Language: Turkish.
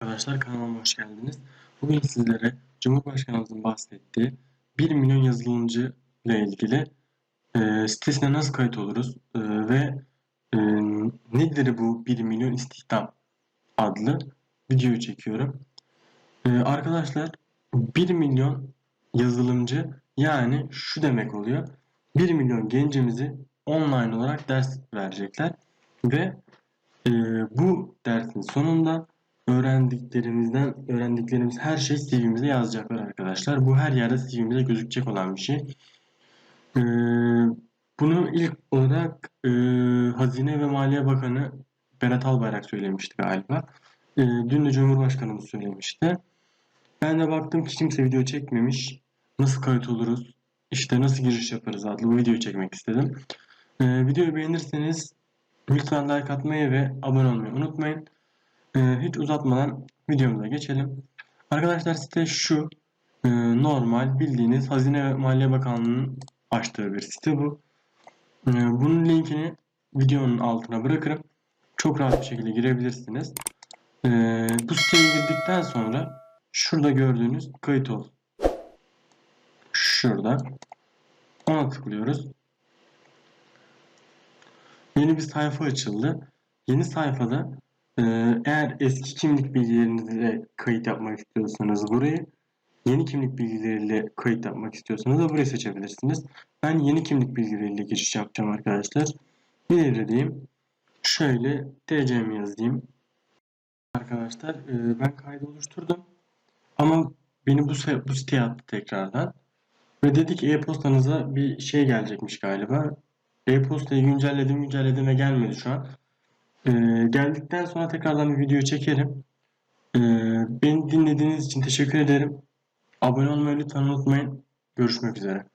Arkadaşlar kanalıma hoş geldiniz. Bugün sizlere Cumhurbaşkanımızın bahsettiği 1 milyon yazılımcı ile ilgili e, sitesine nasıl kayıt oluruz e, ve e, nedir bu 1 milyon istihdam adlı videoyu çekiyorum. E, arkadaşlar 1 milyon yazılımcı yani şu demek oluyor. 1 milyon gencimizi online olarak ders verecekler ve e, bu dersin sonunda öğrendiklerimizden öğrendiklerimiz her şey CV'mize yazacaklar arkadaşlar. Bu her yerde CV'mize gözükecek olan bir şey. Ee, bunu ilk olarak e, Hazine ve Maliye Bakanı Berat Albayrak söylemişti galiba. Ee, dün de Cumhurbaşkanımız söylemişti. Ben de baktım ki kimse video çekmemiş. Nasıl kayıt oluruz? İşte nasıl giriş yaparız adlı bu videoyu çekmek istedim. Ee, videoyu beğenirseniz lütfen like atmayı ve abone olmayı unutmayın. Ee, hiç uzatmadan videomuza geçelim. Arkadaşlar site şu. Ee, normal bildiğiniz Hazine ve Maliye Bakanlığı'nın açtığı bir site bu. Ee, bunun linkini videonun altına bırakırım. Çok rahat bir şekilde girebilirsiniz. Ee, bu siteye girdikten sonra şurada gördüğünüz kayıt ol. Şurada. Ona tıklıyoruz. Yeni bir sayfa açıldı. Yeni sayfada eğer eski kimlik bilgilerinizle kayıt yapmak istiyorsanız burayı, yeni kimlik bilgileriyle kayıt yapmak istiyorsanız da burayı seçebilirsiniz. Ben yeni kimlik bilgileriyle giriş yapacağım arkadaşlar. İleri diyeyim. Şöyle TC'mi yazayım. Arkadaşlar e, ben kaydı oluşturdum. Ama beni bu, bu siteye attı tekrardan. Ve dedi ki e-postanıza bir şey gelecekmiş galiba. E-postayı güncelledim güncelledim ve gelmedi şu an. Ee, geldikten sonra tekrardan bir video çekerim. Ee, beni dinlediğiniz için teşekkür ederim. Abone olmayı lütfen unutmayın. Görüşmek üzere.